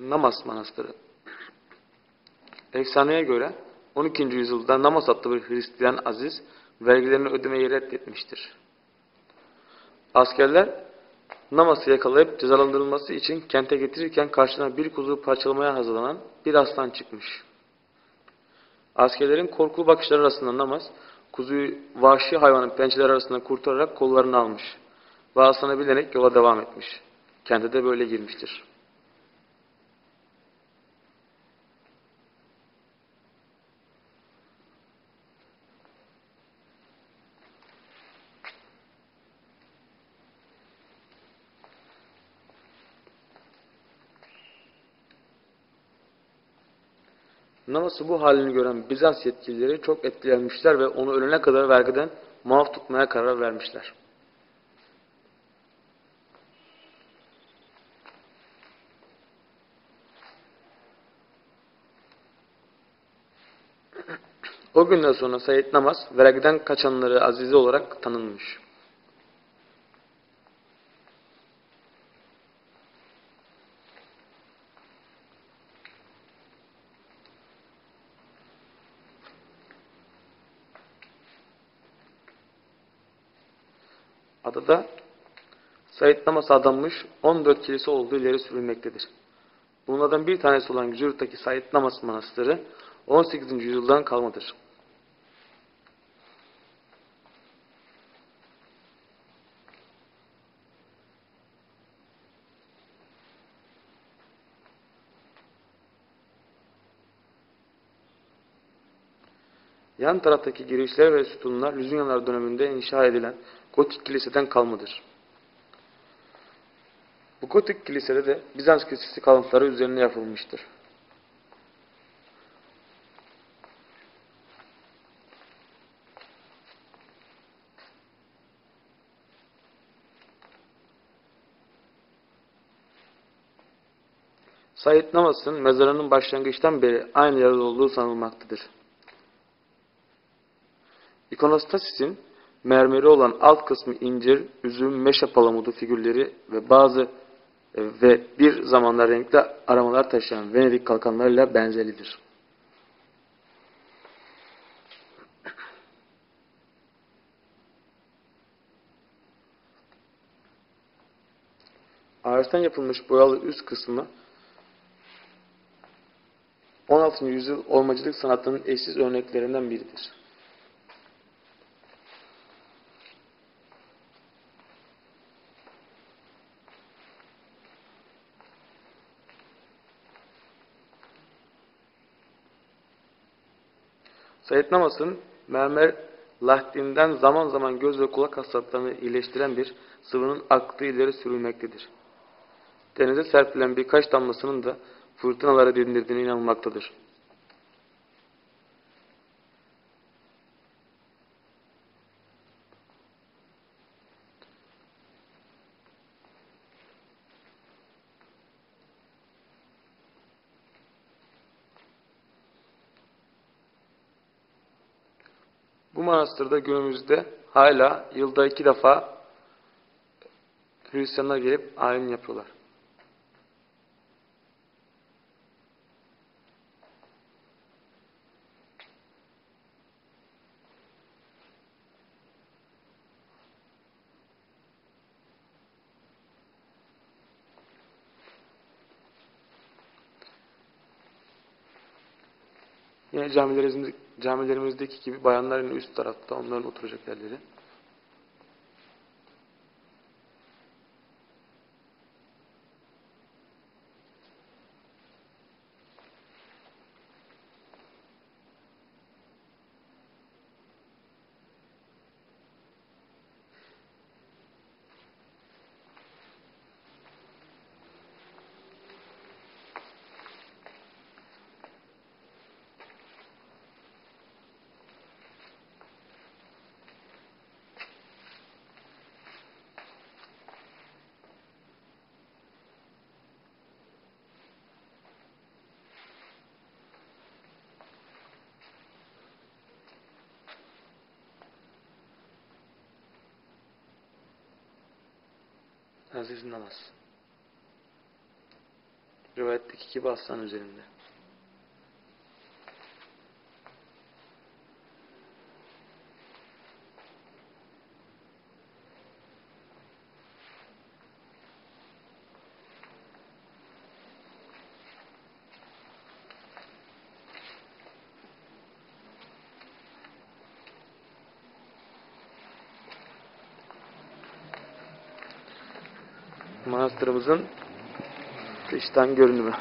Namas Manastırı Efsaneye göre 12. yüzyılda Namas adlı bir Hristiyan aziz vergilerini ödemeyi reddetmiştir. Askerler Namas'ı yakalayıp cezalandırılması için kente getirirken karşına bir kuzu parçalamaya hazırlanan bir aslan çıkmış. Askerlerin korkulu bakışları arasında Namaz, kuzuyu vahşi hayvanın pençeleri arasında kurtararak kollarını almış ve aslana bilerek yola devam etmiş. Kente de böyle girmiştir. Namas'ı bu halini gören Bizans yetkilileri çok etkilenmişler ve onu ölene kadar vergiden muaf tutmaya karar vermişler. O günden sonra Said Namaz vergiden kaçanları azizi olarak tanınmış. Adada Said Namas'a adanmış 14 kilise olduğu ileri sürülmektedir. Bunlardan bir tanesi olan Güzürt'teki Said Namas Manastırı 18. yüzyıldan kalmadır. Yan taraftaki girişler ve sütunlar Lüzünyalar döneminde inşa edilen gotik kiliseden kalmadır. Bu gotik kilisede de Bizans kilisesi kalıntıları üzerine yapılmıştır. Said Namas'ın mezarının başlangıçtan beri aynı yerde olduğu sanılmaktadır. İkonostasisin mermeri olan alt kısmı incir, üzüm, meşe palamudu figürleri ve bazı e, ve bir zamanlar renkli aramalar taşıyan Venedik kalkanlarıyla benzeridir. Ağaçtan yapılmış boyalı üst kısmı 16. yüzyıl olmacılık sanatının eşsiz örneklerinden biridir. Said Namas'ın mermer lahtinden zaman zaman göz ve kulak hastalıklarını iyileştiren bir sıvının aktığı ileri sürülmektedir. Denize serpilen birkaç damlasının da fırtınaları dindirdiğine inanılmaktadır. Manastırda günümüzde hala yılda iki defa Hristiyanlar gelip ayin yapıyorlar. Yine camilerimizdeki, gibi bayanların üst tarafta onların oturacak yerleri. Aziz namaz. Rivayetteki gibi aslan üzerinde. Manastırımızın dıştan görünümü.